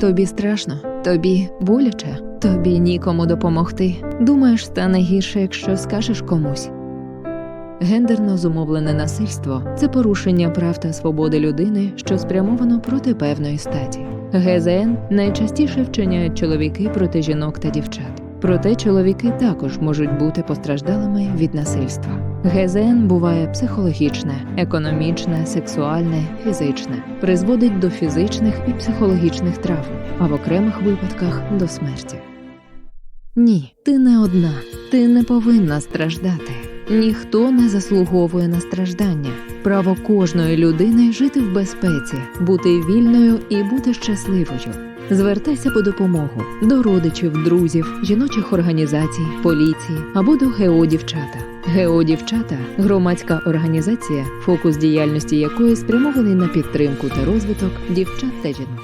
Тобі страшно, тобі боляче, тобі нікому допомогти. Думаєш, стане гірше, якщо скажеш комусь. Гендерно зумовлене насильство це порушення прав та свободи людини, що спрямовано проти певної статі. ГЗН найчастіше вчиняють чоловіки проти жінок та дівчат. Проте чоловіки також можуть бути постраждалими від насильства. ГЗН буває психологічне, економічне, сексуальне, фізичне, призводить до фізичних і психологічних травм, а в окремих випадках до смерті. Ні, ти не одна, ти не повинна страждати. Ніхто не заслуговує на страждання. Право кожної людини жити в безпеці, бути вільною і бути щасливою. Звертайся по допомогу до родичів, друзів, жіночих організацій, поліції або до ГЕО дівчата. ГЕО дівчата громадська організація, фокус діяльності якої спрямований на підтримку та розвиток дівчат та жінок.